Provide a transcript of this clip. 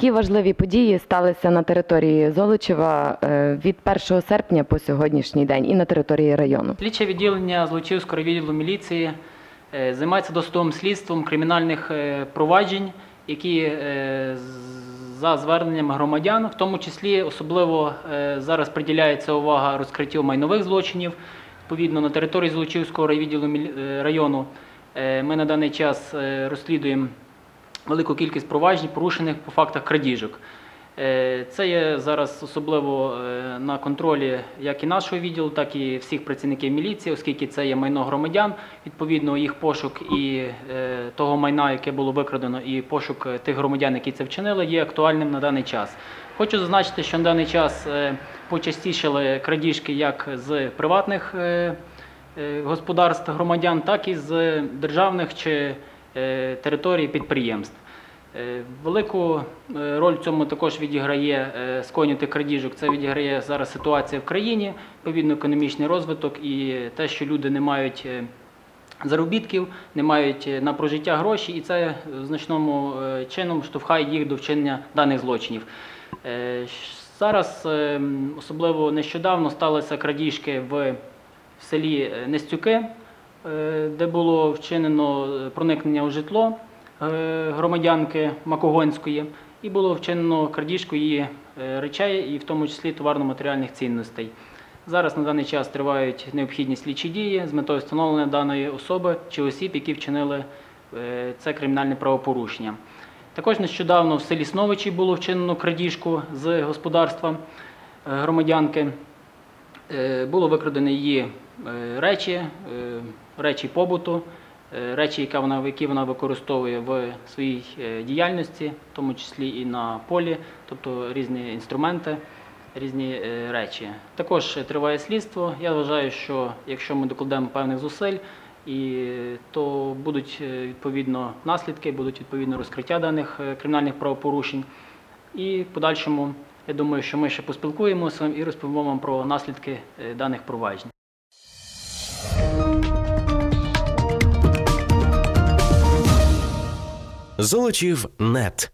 Які важливі події сталися на території Золочева е, від 1 серпня по сьогоднішній день і на території району? Слідче відділення Злочівського відділу міліції е, займається досудовим слідством кримінальних е, проваджень, які за зверненням громадян, в тому числі особливо зараз приділяється увага розкриттю майнових злочинів. Відповідно, на території мілі- е, району ми на даний час розслідуємо велику кількість проваджень, порушених по фактах крадіжок. Е, Це є зараз особливо е, на контролі як і нашого відділу, так і всіх працівників міліції, оскільки це є майно громадян. Відповідно, їх пошук і е, того майна, яке було викрадено, і пошук тих громадян, які це вчинили, є актуальним на даний час. Хочу зазначити, що на даний час почастішали крадіжки як з приватних господарств громадян, так і з державних чи е, територій підприємств. Е, Велику е, роль в цьому також відіграє скоєння крадіжок. Це відіграє зараз ситуація в країні, відповідно економічний розвиток і те, що люди не мають заробітків, не мають на прожиття гроші, і це значному чином штовхає їх до вчинення даних злочинів. Зараз, особливо нещодавно, сталися крадіжки в селі Нестюки, де було вчинено е, проникнення у житло е, громадянки Макогонської, і було вчинено крадіжку її е, речей, і в тому числі товарно-матеріальних цінностей. Зараз на даний час тривають необхідні слідчі дії з метою встановлення даної особи чи осіб, які вчинили е, це кримінальне правопорушення. Також нещодавно в селі Сновичі було вчинено крадіжку з господарства е, громадянки. Е, Було викрадено її е, речі, е, речі побуту, речі, які вона, використовує в своїй діяльності, в тому числі і на полі, тобто різні інструменти, різні речі. Також триває слідство. Я вважаю, що якщо ми докладемо певних зусиль, і то будуть відповідно наслідки, будуть відповідно розкриття даних кримінальних правопорушень. І в подальшому, я думаю, що ми ще поспілкуємося і розповімо вам про наслідки е, даних проваджень. Золочів нет.